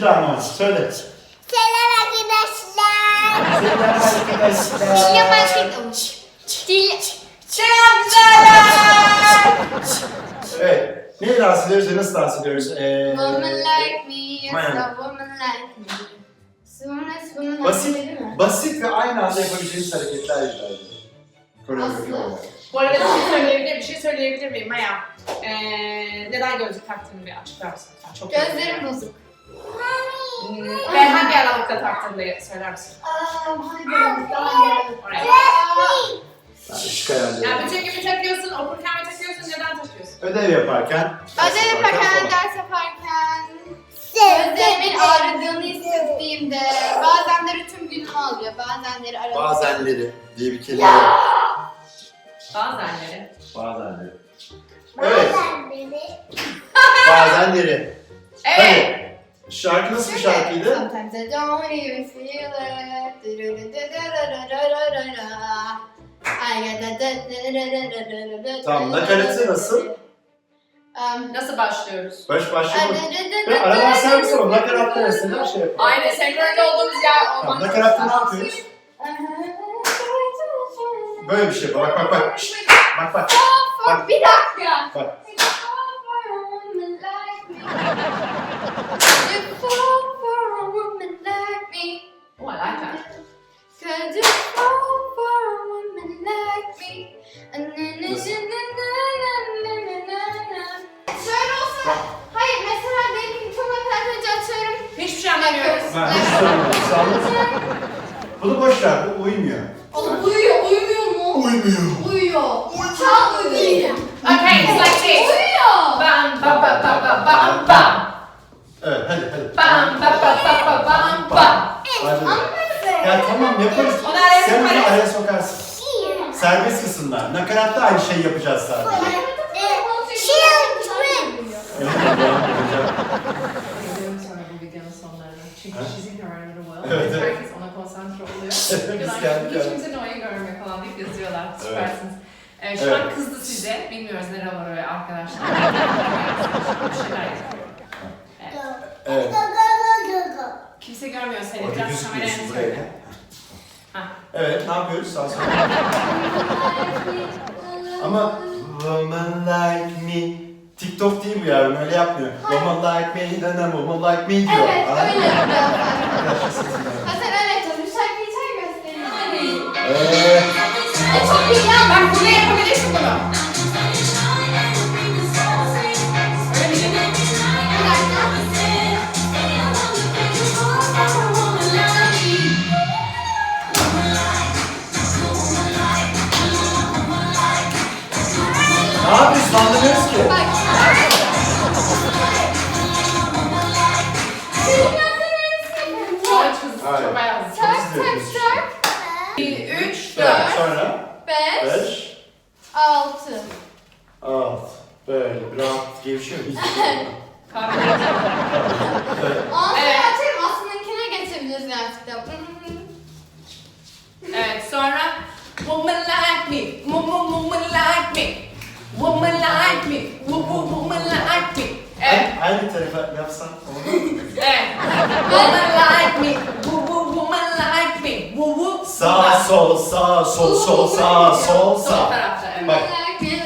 Mı? Söyle. Selam arkadaşlar. Selam arkadaşlar. Başlık. Dilya. Selam güzeller. Evet. Neyi dans ediyoruz ve nasıl dans ediyoruz? Ee, Woman like me, yes a woman like me. Soon as woman like basit, basit ve aynı anda yapabileceğiniz hareketler icra ediyoruz. Koreografi olarak. Bu arada bir şey söyleyebilir, bir şey söyleyebilir miyim Maya? Ee, neden gözlük taktığını bir açıklar mısın? Çok Gözlerim bozuk. Ve hangi aralıkta taktığını da söyler misin? Geldi? Oraya. Yani bütün gibi takıyorsun, okurken mi takıyorsun, neden takıyorsun? Ödev yaparken. Ödev yaparken falan. ders yaparken, gözlerimin ağrıdığını hissettiğimde, bazenleri tüm günümü alıyor, bazenleri arada. Bazenleri diye bir kelime. Bazenleri. Bazenleri. Evet. Bazenleri. Evet. Şarkı nasıl bir şarkıydı? Sometimes I don't even feel it. I get that- Tamam, nakaratı nasıl? Um, Nasıl başlıyoruz? Baş başlayalım. Ve aradan sen misin o? Nakaratta mesela şey yapalım. Aynı senkronize olduğumuz yer Tamam, olmak. nakaratta ne yapıyoruz? Böyle bir şey. Bak bak bak. Şşt, Bak bak. Bak. Bir dakika. Bak. Bunu boş ver. Bu uymuyor. Oğlum uyuyor, uyumuyor mu? Uymuyor. Uyuyor. Çal uyuyor. Okay, it's like this. Uyuyor. Bam ba ba ba ba bam bam. Evet hadi hadi. Bam ba ba ba ba bam bam. Hadi. Ama Ya tamam yaparız. Onu araya Sen onu sokarız. araya sokarsın. Serbest kısımlar. Nakaratta aynı şeyi yapacağız sadece. Evet, devam edeceğim. Kendi hiç kimse Noah'yı görmüyor falan deyip yazıyorlar. Süpersiniz. Evet, şu Evet. an kızdı size. Bilmiyoruz nere var oraya arkadaşlar. Bir şeyler yapıyor. Evet. Kimse görmüyor seni. Orada Biraz kameraya gözükmüyorsun buraya. söyle. Ha. Evet ne yapıyoruz? Sağ sol. Ama woman like me TikTok değil bu yani öyle yapmıyor. Woman like me, nana woman like me diyor. Evet, Anladın öyle yapıyor. Arkadaşlar. Ha sen öyle yapıyorsun. Bir şarkıyı çal göstereyim. Ee, E, çok iyi ya. Bak bunu yapabilirsin bunu. Bir 5, 5, 6. 6, böyle rahat gevşiyor muyuz? Kahve. Evet. Atıyorum aslındakine geçebiliriz gerçekten. Evet sonra Woman like me, woman, woman like me, woman like me, woman, woman like me. Evet, Aynı, aynı tarafa yapsan olur mu? evet. Woman like me, sol, sağ, sol, sol, sağ, sol, Sol sağ. tarafta evet. Bak. Bir, iki.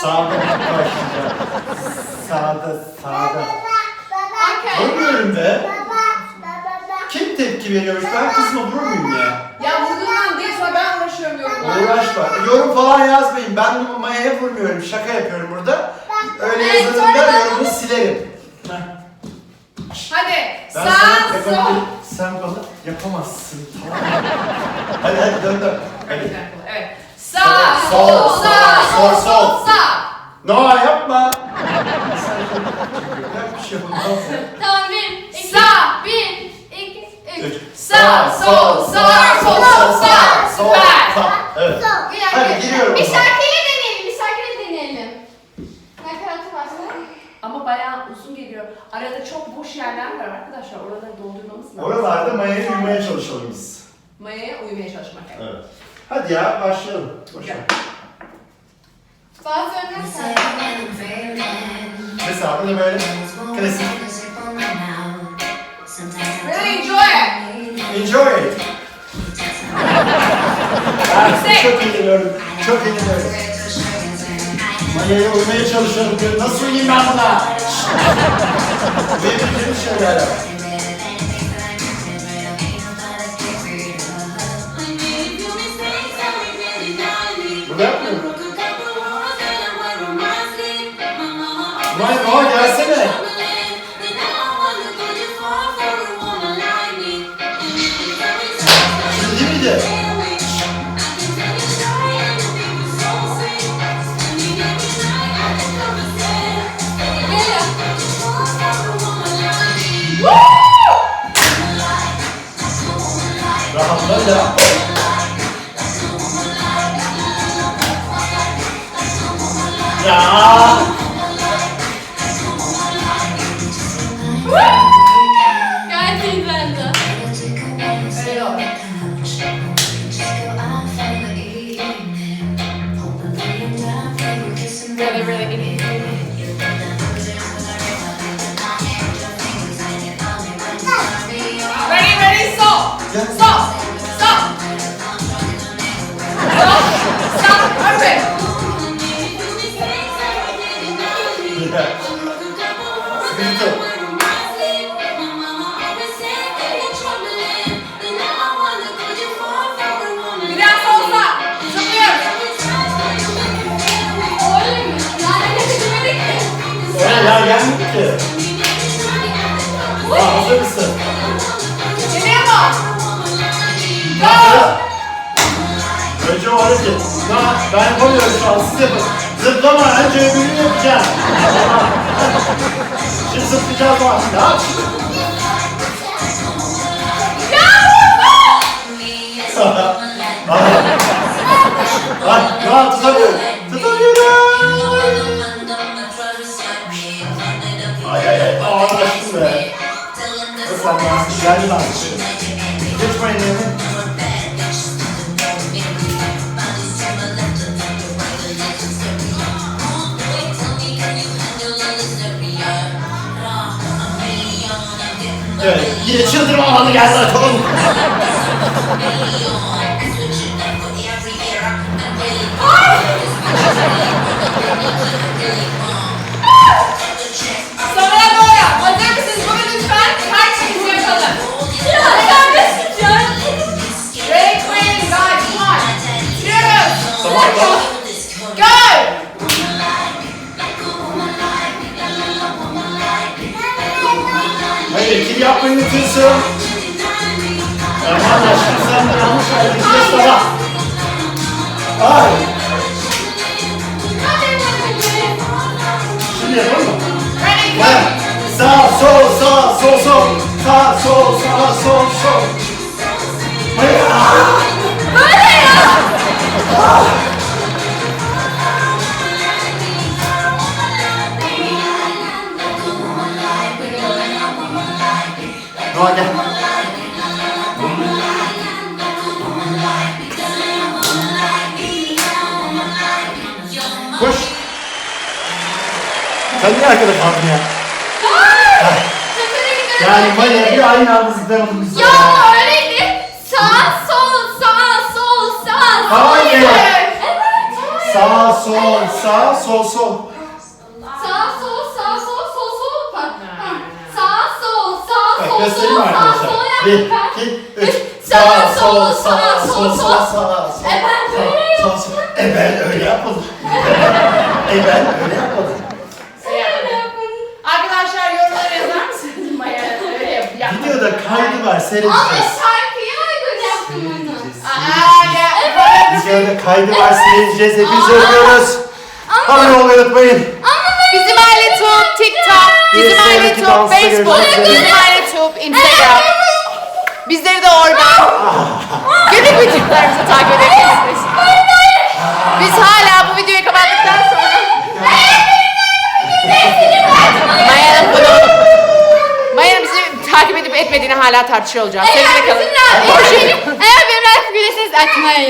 Sağda başlayacağım. Sağda, sağda. Okay. Vurmuyorum be. Kim tepki veriyormuş? Ben kızma vurur muyum ya? Ya vurduğundan değil sonra ben uğraşıyorum yorumla. Uğraşma. Yorum falan yazmayın. Ben Maya'ya vurmuyorum. Şaka yapıyorum burada. Öyle yazıldığında ben yorumu silerim. Heh. Hadi Ben sağ Sen bana yapamazsın. Tamam mı? hadi hadi dön dön. Hadi. Evet. Sağ, Sol, sol, sol, sol, sağ. Noah yapma. Sen bir şey olmaz. Tamam, bir, iki, Sağ. bir, iki, üç. Sağ, sol, sağ, sol, sol, sağ. sol, sağ. Evet. Hadi giriyorum Bir zaman. Boş yerler var arkadaşlar. Oraları doldurmamız lazım. Oralarda Maya'ya uymaya çalışalım biz. Maya'ya uymaya çalışmak. Evet. Hadi ya başlayalım. Ver. Bazılarına sen. Mesela bu da böyle klasik. Really enjoy it. Enjoy it. Ben çok eğleniyorum. Çok eğleniyorum. Maya'ya uymaya çalışıyorum diyor. Nasıl uyuyayım ben buna? Benim şeyler yap. Burada yapmıyor? Maya Maya Rahatla ya. Ya gelmedi ki. Aa, hazır mısın? Geriye bak! Go! Önce o hareket. Daha ben yapamıyorum şu an. Siz yapın. Zıplama. Önce öbürünü yapacağım. Şimdi zıplayacağız bak. Yap. Evet, yine çıldırma anı geldi Kim yapmayı unutuyorsun? Aman aşkım sen de yanlış ayrıntıyı sabah. Ay, şimdi yapalım mı? Ha, Sağ, sol, sağ, sol, sol. Sağ, sol, sağ, sol, sol. Hayır. Böyle ya. Gel. Koş. Sen niye arkada kaldın ya? Yani Maya bir aynı anda zıplayamadın biz. Ya öyleydi. Sağ sol sağ sol sağ sol. Hayır. Evet. Sağ, sol, sağ, sol, sol. Göstereyim sol mi sağ arkadaşlar? Bir, iki, üç. Sağ, sol, sağ, sol, sol. sağ, sol. E ben böyle Sağ, sol. E ben öyle yapmadım. e ben öyle yapmadım. Arkadaşlar yorumlara yazar mısınız? Maya öyle yap. Videoda kaydı var Ama seyredeceğiz. şarkıya uygun yaptım onu. Aa, ya. Videoda kaydı var seyredeceğiz. Hepinizi öpüyoruz. Abone olmayı unutmayın. Bizim aile Tube, TikTok, Bir bizim aile sonraki dansta Facebook, görüşmek üzere. bizim aile Instagram. Bizleri de oradan günlük videolarımızı takip edebilirsiniz. Biz hala bu videoyu kapattıktan sonra Maya'nın bunu Maya'nın bizi takip edip etmediğini hala tartışıyor olacağız. Sevgiyle Eğer kalın. bizimle eğer benim eğer benimle gülürseniz atmayın.